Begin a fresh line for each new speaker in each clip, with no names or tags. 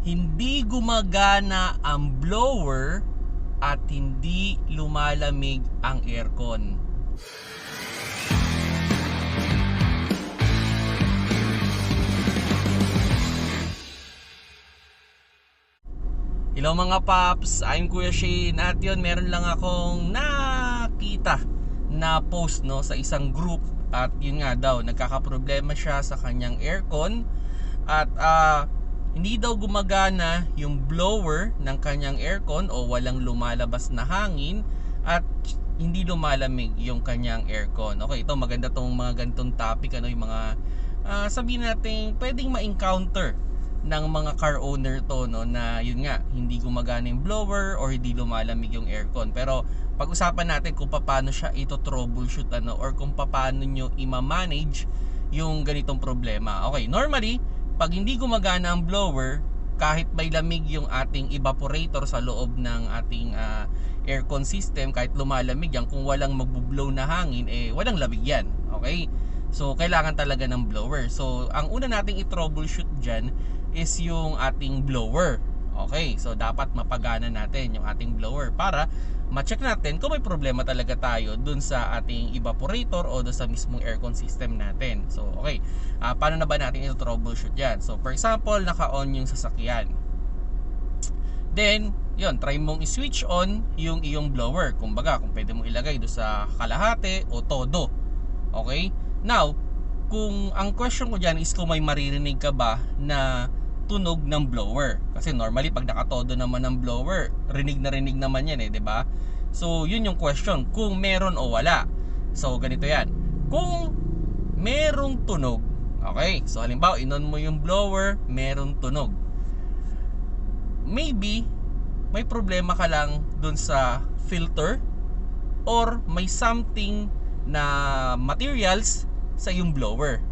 hindi gumagana ang blower at hindi lumalamig ang aircon. Hello mga paps, I'm Kuya Shane at yun meron lang akong nakita na post no sa isang group at yun nga daw nagkakaproblema siya sa kanyang aircon at ah, hindi daw gumagana yung blower ng kanyang aircon o walang lumalabas na hangin at hindi lumalamig yung kanyang aircon. Okay, ito maganda tong mga ganitong topic ano yung mga ah, sabihin natin pwedeng ma-encounter ng mga car owner to no na yun nga hindi gumagana yung blower or hindi lumalamig yung aircon pero pag-usapan natin kung paano siya ito troubleshoot ano or kung paano nyo ima-manage yung ganitong problema okay normally pag hindi gumagana ang blower kahit may lamig yung ating evaporator sa loob ng ating ah, aircon system kahit lumalamig yan kung walang magbo-blow na hangin eh walang lamig yan okay So, kailangan talaga ng blower. So, ang una nating i-troubleshoot dyan is yung ating blower. Okay, so dapat mapagana natin yung ating blower para ma-check natin kung may problema talaga tayo dun sa ating evaporator o dun sa mismong aircon system natin. So, okay, Ah, paano na ba natin ito troubleshoot yan? So, for example, naka-on yung sasakyan. Then, yun, try mong i-switch on yung iyong blower. Kumbaga, kung pwede mong ilagay do sa kalahati o todo. Okay? Now, kung ang question ko dyan is kung may maririnig ka ba na tunog ng blower. Kasi normally pag nakatodo naman ng blower, rinig na rinig naman yan eh, 'di ba? So, yun yung question, kung meron o wala. So, ganito 'yan. Kung merong tunog, okay? So, halimbawa, inon mo yung blower, merong tunog. Maybe may problema ka lang dun sa filter or may something na materials sa yung blower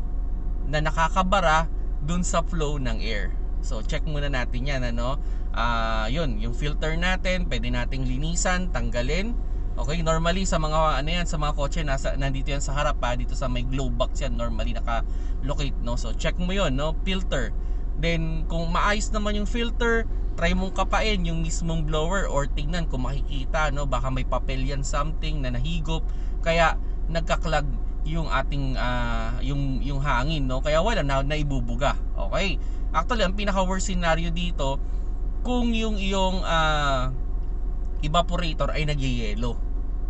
na nakakabara dun sa flow ng air. So check muna natin 'yan ano. Ah, 'yun, yung filter natin, pwede nating linisan, tanggalin. Okay, normally sa mga ano yan, sa mga kotse nasa nandito yan sa harap pa, dito sa may glow box yan normally naka-locate no. So check mo 'yon, no, filter. Then kung maayos naman yung filter, try mong kapain yung mismong blower or tingnan kung makikita no, baka may papel yan something na nahigop kaya nagkaklag yung ating ah, yung yung hangin no kaya wala na naibubuga okay actually ang pinaka worst scenario dito kung yung iyong ah, evaporator ay nagyeyelo.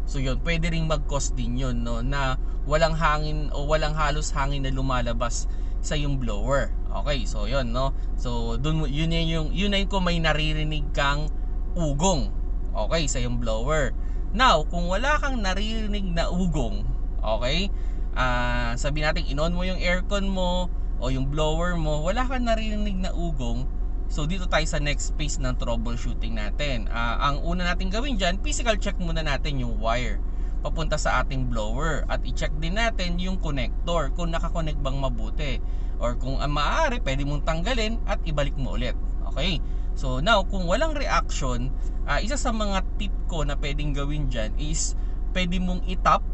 So yun pwede ring mag-cause din yun no na walang hangin o walang halos hangin na lumalabas sa yung blower. Okay so yun no. So dun yun na yung yun yung kung may naririnig kang ugong okay sa yung blower. Now kung wala kang naririnig na ugong okay ah sabi natin inon mo yung aircon mo o yung blower mo wala kang naririnig na ugong. So dito tayo sa next phase ng troubleshooting natin. Ah, ang una natin gawin dyan physical check muna natin yung wire papunta sa ating blower. At i-check din natin yung connector kung nakakonect bang mabuti. Or kung ang maaari pwede mong tanggalin at ibalik mo ulit. Okay? So now kung walang reaction ah, isa sa mga tip ko na pwedeng gawin dyan is pwede mong itap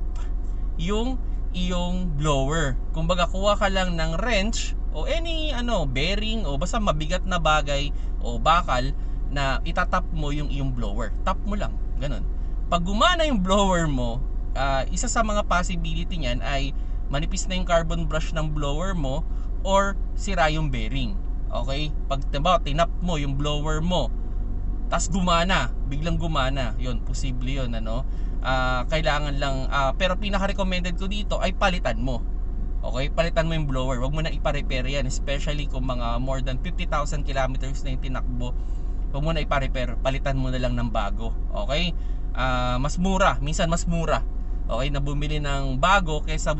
yung iyong blower. Kumbaga kuha ka lang ng wrench o any ano bearing o basta mabigat na bagay o bakal na itatap mo yung iyong blower. Tap mo lang, ganun. Pag gumana yung blower mo, ah, isa sa mga possibility niyan ay manipis na yung carbon brush ng blower mo or sira yung bearing. Okay? Pag diba, tinap mo yung blower mo, tas gumana, biglang gumana, yon posible yon ano. Ah, kailangan lang ah, pero pinaka recommended ko dito ay palitan mo. Okay, palitan mo yung blower. Huwag mo na ipa-repair yan, especially kung mga more than 50,000 kilometers na yung tinakbo. Huwag mo na ipa-repair, palitan mo na lang ng bago. Okay? Ah, mas mura, minsan mas mura. Okay, na bumili ng bago kaysa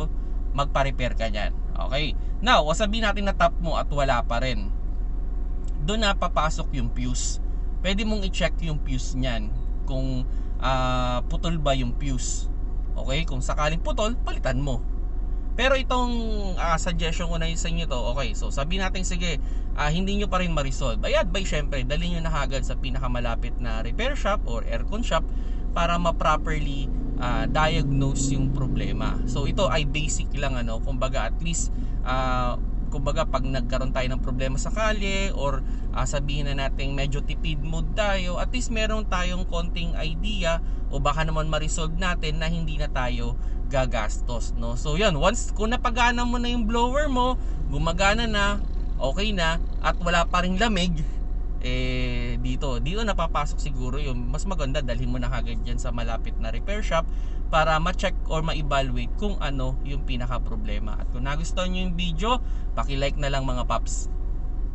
magpa-repair ka niyan. Okay? Now, sabihin natin na tap mo at wala pa rin. Doon na papasok yung fuse. Pwede mong i-check yung fuse niyan kung ah, putol ba yung fuse. Okay? Kung sakaling putol, palitan mo. Pero itong ah, suggestion ko na sa inyo to, okay, so sabi natin sige, ah, hindi nyo pa rin ma-resolve. Ay advice syempre, dali nyo na agad sa pinakamalapit na repair shop or aircon shop para ma-properly ah, diagnose yung problema. So ito ay basic lang ano, kumbaga at least ah, kumbaga pag nagkaroon tayo ng problema sa kalye or ah, sabihin na natin medyo tipid mood tayo, at least meron tayong konting idea o baka naman ma-resolve natin na hindi na tayo gagastos, no? So, yun, once kung napagana mo na yung blower mo, gumagana na, okay na, at wala pa ring lamig, eh dito. Dito napapasok siguro yung mas maganda dalhin mo na kagad dyan sa malapit na repair shop para ma-check or ma-evaluate kung ano yung pinaka problema at kung nagustuhan nyo yung video paki-like na lang mga paps